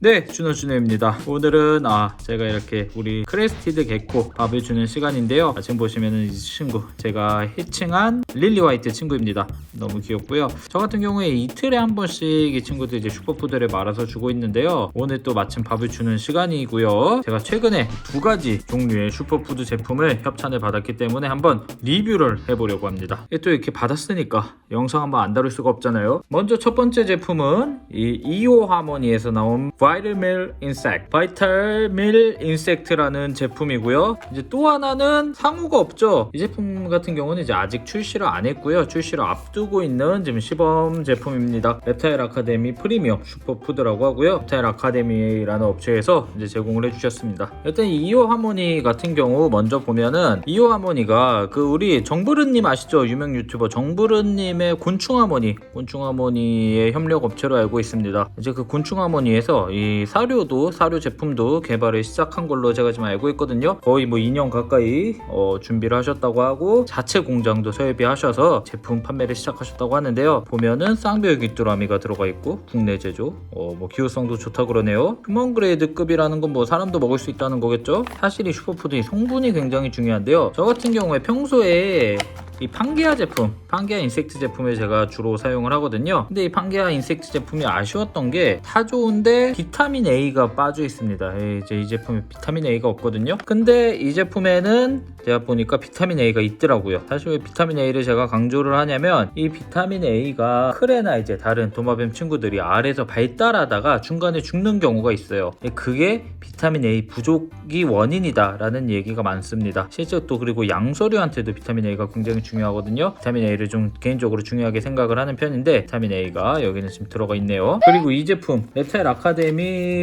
네, 준호준호입니다. 오늘은 아 제가 이렇게 우리 크레스티드 개코 밥을 주는 시간인데요. 아, 지금 보시면은 이 친구 제가 희칭한 릴리 화이트 친구입니다. 너무 귀엽고요. 저 같은 경우에 이틀에 한 번씩 이 친구들 이제 슈퍼푸드를 말아서 주고 있는데요. 오늘 또 마침 밥을 주는 시간이고요. 제가 최근에 두 가지 종류의 슈퍼푸드 제품을 협찬을 받았기 때문에 한번 리뷰를 해보려고 합니다. 또 이렇게 받았으니까 영상 한번 안 다룰 수가 없잖아요. 먼저 첫 번째 제품은 이 이오 하모니에서 나온 바이탈밀 인섹트, 바이탈밀 인섹트라는 제품이고요. 이제 또 하나는 상호가 없죠. 이 제품 같은 경우는 이제 아직 출시를 안 했고요. 출시를 앞두고 있는 지금 시범 제품입니다. 랩타일 아카데미 프리미엄 슈퍼푸드라고 하고요. 랩타일 아카데미라는 업체에서 이제 제공을 해주셨습니다. 일단 이 이오 하모니 같은 경우 먼저 보면은 이오 하모니가 그 우리 정부르님 아시죠? 유명 유튜버 정부르님의 곤충 하모니, 곤충 하모니의 협력 업체로 알고 있습니다. 이제 그 곤충 하모니에서 이 사료도 사료 제품도 개발을 시작한 걸로 제가 지금 알고 있거든요. 거의 뭐 2년 가까이 어, 준비를 하셨다고 하고 자체 공장도 설비하셔서 제품 판매를 시작하셨다고 하는데요. 보면은 쌍별 귀뚜라미가 들어가 있고 국내 제조, 어, 뭐 기호성도 좋다 그러네요. 휴먼 그레이드급이라는 건 뭐 사람도 먹을 수 있다는 거겠죠? 사실 이 슈퍼푸드의 성분이 굉장히 중요한데요. 저 같은 경우에 평소에 이 판게아 제품, 판게아 인섹트 제품을 제가 주로 사용을 하거든요. 근데 이 판게아 인섹트 제품이 아쉬웠던 게다 좋은데 비타민 A가 빠져 있습니다. 예, 이제 이 제품에 비타민 A가 없거든요. 근데 이 제품에는 제가 보니까 비타민 A가 있더라고요. 사실 왜 비타민 A를 제가 강조를 하냐면 이 비타민 A가 크레나 이제 다른 도마뱀 친구들이 알에서 발달하다가 중간에 죽는 경우가 있어요. 예, 그게 비타민 A 부족이 원인이다라는 얘기가 많습니다. 실제 또 그리고 양서류한테도 비타민 A가 굉장히 중요하거든요. 비타민 A를 좀 개인적으로 중요하게 생각을 하는 편인데 비타민 A가 여기는 지금 들어가 있네요. 그리고 이 제품 랩타일 아카데미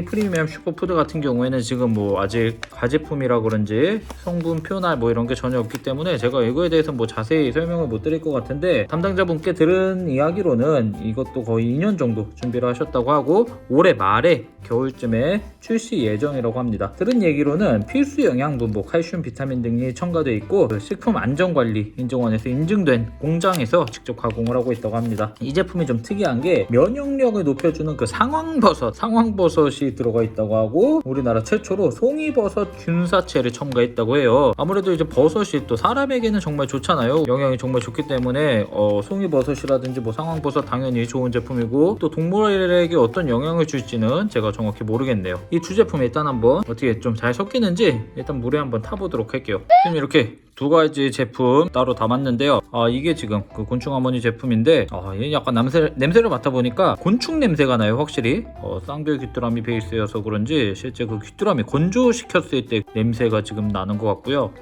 프리미엄 슈퍼푸드 같은 경우에는 지금 뭐 아직 가제품이라 그런지 성분 표나 뭐 이런 게 전혀 없기 때문에 제가 이거에 대해서 뭐 자세히 설명을 못 드릴 것 같은데 담당자분께 들은 이야기로는 이것도 거의 2년 정도 준비를 하셨다고 하고 올해 말에 겨울쯤에 출시 예정이라고 합니다. 들은 얘기로는 필수 영양분, 뭐 칼슘, 비타민 등이 첨가되어 있고 그 식품 안전관리 인증원에서 인증된 공장에서 직접 가공을 하고 있다고 합니다. 이 제품이 좀 특이한 게 면역력을 높여주는 그 상황버섯, 상황버섯 이 들어가 있다고 하고 우리나라 최초로 송이버섯 균사체를 첨가했다고 해요. 아무래도 이제 버섯이 또 사람에게는 정말 좋잖아요. 영양이 정말 좋기 때문에 어, 송이버섯이라든지 뭐 상황버섯 당연히 좋은 제품이고 또 동물에게 어떤 영향을 줄지는 제가 정확히 모르겠네요. 이 두 제품 일단 한번 어떻게 좀 잘 섞이는지 일단 물에 한번 타보도록 할게요. 지금 이렇게 두 가지 제품 따로 담았는데요. 아 이게 지금 그 곤충 어머니 제품인데 아얘 약간 냄새 냄새를 맡아 보니까 곤충 냄새가 나요 확실히. 어, 쌍별 귀뚜라미 베이스여서 그런지 실제 그 귀뚜라미 건조시켰을 때 냄새가 지금 나는 것 같고요.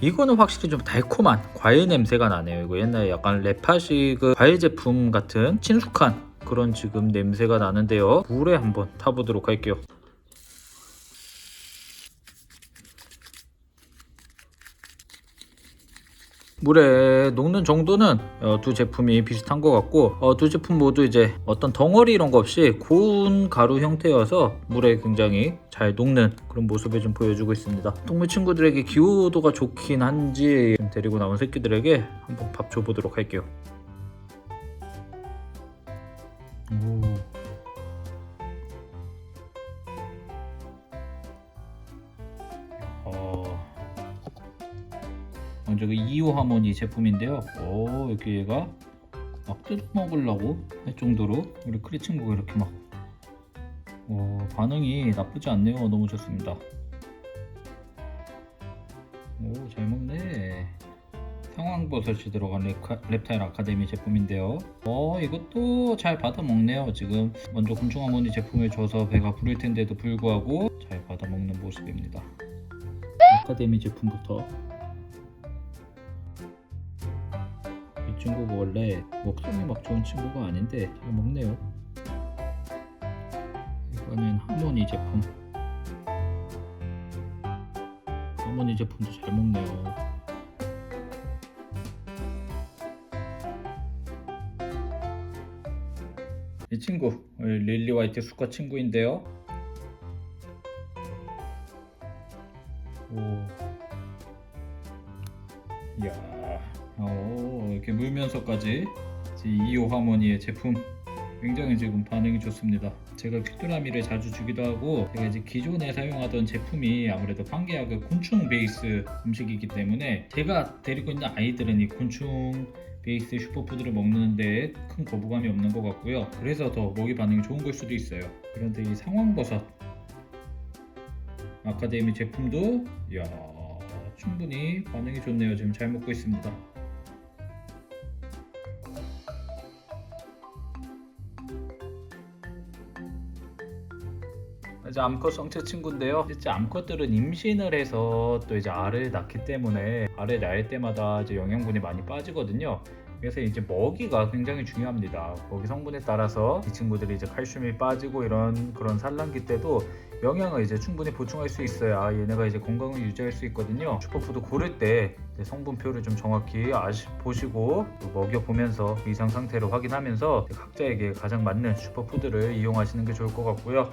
이거는 확실히 좀 달콤한 과일 냄새가 나네요. 이거 옛날에 약간 레파시 그 과일 제품 같은 친숙한 그런 지금 냄새가 나는데요. 물에 한번 타보도록 할게요. 물에 녹는 정도는 어, 두 제품이 비슷한 것 같고 어, 두 제품 모두 이제 어떤 덩어리 이런 거 없이 고운 가루 형태여서 물에 굉장히 잘 녹는 그런 모습을 좀 보여주고 있습니다. 동물 친구들에게 기호도가 좋긴 한지 좀 데리고 나온 새끼들에게 한번 밥 줘보도록 할게요. 오. 저그 2호 하모니 제품인데요. 오 이렇게 얘가 막 뜯어 먹으려고 할 정도로 우리 크리 친구가 이렇게 막 오, 반응이 나쁘지 않네요. 너무 좋습니다. 오 잘 먹네. 상황버섯이 들어간 랩타일 아카데미 제품인데요. 어 이것도 잘 받아 먹네요. 지금 먼저 곤충 하모니 제품을 줘서 배가 부를 텐데도 불구하고 잘 받아 먹는 모습입니다. 아카데미 제품부터 친구가 원래 먹성이 막 좋은 친구가 아닌데 잘 먹네요. 이거는 하모니 제품. 하모니 제품도 잘 먹네요. 이 친구 릴리 화이트 수컷 친구인데요. 오. 이야, 오, 이렇게 물면서까지 2호 하모니의 제품 굉장히 지금 반응이 좋습니다. 제가 귀뚜라미를 자주 주기도 하고 제가 이제 기존에 사용하던 제품이 아무래도 판게하고 곤충 베이스 음식이기 때문에 제가 데리고 있는 아이들은 이 곤충 베이스 슈퍼푸드를 먹는데 큰 거부감이 없는 것 같고요. 그래서 더 먹이 반응이 좋은 걸 수도 있어요. 그런데 이 상황버섯 아카데미 제품도 이야 충분히 반응이 좋네요. 지금 잘 먹고 있습니다. 이제 암컷 성체 친구인데요. 실제 암컷들은 임신을 해서 또 이제 알을 낳기 때문에 알을 낳을 때마다 이제 영양분이 많이 빠지거든요. 그래서 이제 먹이가 굉장히 중요합니다. 먹이 성분에 따라서 이 친구들이 이제 칼슘이 빠지고 이런 그런 산란기 때도 영양을 이제 충분히 보충할 수 있어야 얘네가 이제 건강을 유지할 수 있거든요. 슈퍼푸드 고를 때 이제 성분표를 좀 정확히 아시, 보시고 또 먹여 보면서 이상 상태를 확인하면서 각자에게 가장 맞는 슈퍼푸드를 이용하시는 게 좋을 것 같고요.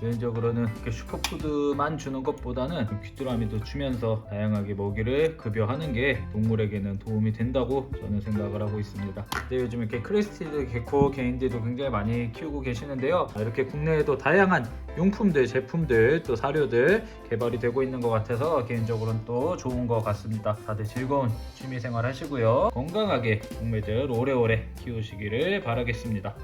개인적으로는 슈퍼푸드만 주는 것보다는 귀뚜라미도 주면서 다양하게 먹이를 급여하는 게 동물에게는 도움이 된다고 저는 생각을 하고 있습니다. 근데 요즘 이렇게 크레스티드 개코 개인들도 굉장히 많이 키우고 계시는데요. 이렇게 국내에도 다양한 용품들, 제품들, 또 사료들 개발이 되고 있는 것 같아서 개인적으로는 또 좋은 것 같습니다. 다들 즐거운 취미생활 하시고요. 건강하게 동물들 오래오래 키우시기를 바라겠습니다.